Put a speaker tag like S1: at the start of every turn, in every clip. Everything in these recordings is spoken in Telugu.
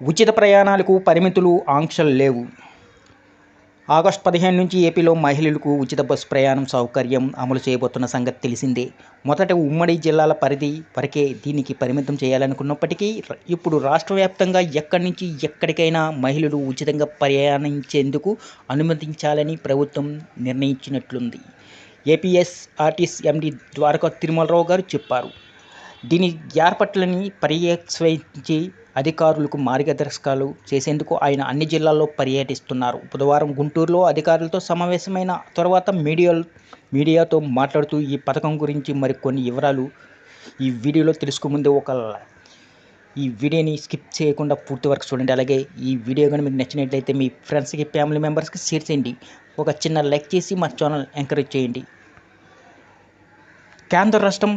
S1: ఉచిత ప్రయాణాలకు పరిమితులు ఆంక్షలు లేవు. ఆగస్టు పదిహేను నుంచి ఏపీలో మహిళలకు ఉచిత బస్సు ప్రయాణం సౌకర్యం అమలు చేయబోతున్న సంగతి తెలిసిందే. మొదట ఉమ్మడి జిల్లాల పరిధి వరకే దీనికి పరిమితం చేయాలనుకున్నప్పటికీ ఇప్పుడు రాష్ట్ర వ్యాప్తంగా ఎక్కడి నుంచి ఎక్కడికైనా మహిళలు ఉచితంగా ప్రయాణించేందుకు అనుమతించాలని ప్రభుత్వం నిర్ణయించినట్లుంది. ఏపీఎస్ఆర్టీసీ ఎండీ ద్వారకా తిరుమలరావు గారు చెప్పారు. దీని ఏర్పాట్లని పర్యవేక్షించి అధికారులకు మార్గదర్శకాలు చేసేందుకు ఆయన అన్ని జిల్లాల్లో పర్యటిస్తున్నారు. బుధవారం గుంటూరులో అధికారులతో సమావేశమైన తర్వాత మీడియా మీడియాతో మాట్లాడుతూ ఈ పథకం గురించి మరికొన్ని వివరాలు ఈ వీడియోలో తెలుసుకుముందే ఒక ఈ వీడియోని స్కిప్ చేయకుండా పూర్తి వరకు చూడండి. అలాగే ఈ వీడియో కానీ మీకు నచ్చినట్లయితే మీ ఫ్రెండ్స్కి ఫ్యామిలీ మెంబర్స్కి షేర్ చేయండి. ఒక చిన్న లైక్ చేసి మా ఛానల్ ఎంకరేజ్ చేయండి. కేంద్ర రాష్ట్రం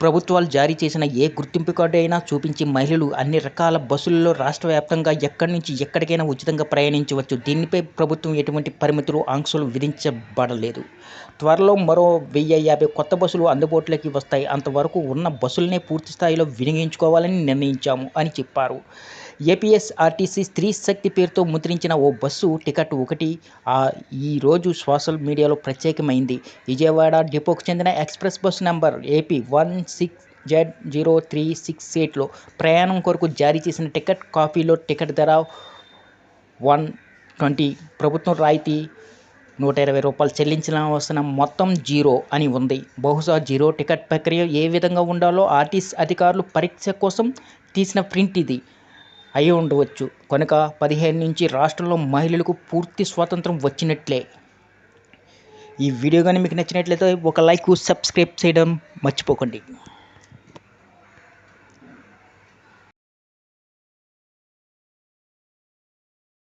S1: ప్రభుత్వాలు జారీ చేసిన ఏ గుర్తింపు కార్డు అయినా చూపించి మహిళలు అన్ని రకాల బస్సులలో రాష్ట్ర వ్యాప్తంగా ఎక్కడి నుంచి ఎక్కడికైనా ఉచితంగా ప్రయాణించవచ్చు. దీనిపై ప్రభుత్వం ఎటువంటి పరిమితులు ఆంక్షలు విధించబడలేదు. త్వరలో మరో వెయ్యి యాభై కొత్త బస్సులు అందుబాటులోకి వస్తాయి. అంతవరకు ఉన్న బస్సులనే పూర్తి స్థాయిలో వినియోగించుకోవాలని నిర్ణయించాము అని చెప్పారు. ఏపీఎస్ఆర్టీసీ స్త్రీ శక్తి పేరుతో ముద్రించిన ఓ బస్సు టికెట్ ఒకటి ఈరోజు సోషల్ మీడియాలో ప్రత్యేకమైంది. విజయవాడ డిపోకు చెందిన express bus number AP one six Z zero three six ఎయిట్లో ప్రయాణం కొరకు జారీ చేసిన టికెట్ కాపీలో టికెట్ ధర వన్ ట్వంటీ ప్రభుత్వం రాయితీ నూట ఇరవై రూపాయలు చెల్లించాల్సిన మొత్తం జీరో అని ఉంది. బహుశా జీరో టికెట్ ప్రక్రియ ఏ విధంగా ఉండాలో ఆర్టీసీ అధికారులు పరీక్ష కోసం తీసిన ప్రింట్ ఇది. అయి ఉండవచ్చు. కనుక పదిహేను నుంచి రాష్ట్రంలో మహిళలకు పూర్తి స్వాతంత్రం వచ్చినట్లే. ఈ వీడియో కానీ మీకు నచ్చినట్లయితే ఒక లైక్ సబ్స్క్రైబ్ చేయడం మర్చిపోకండి.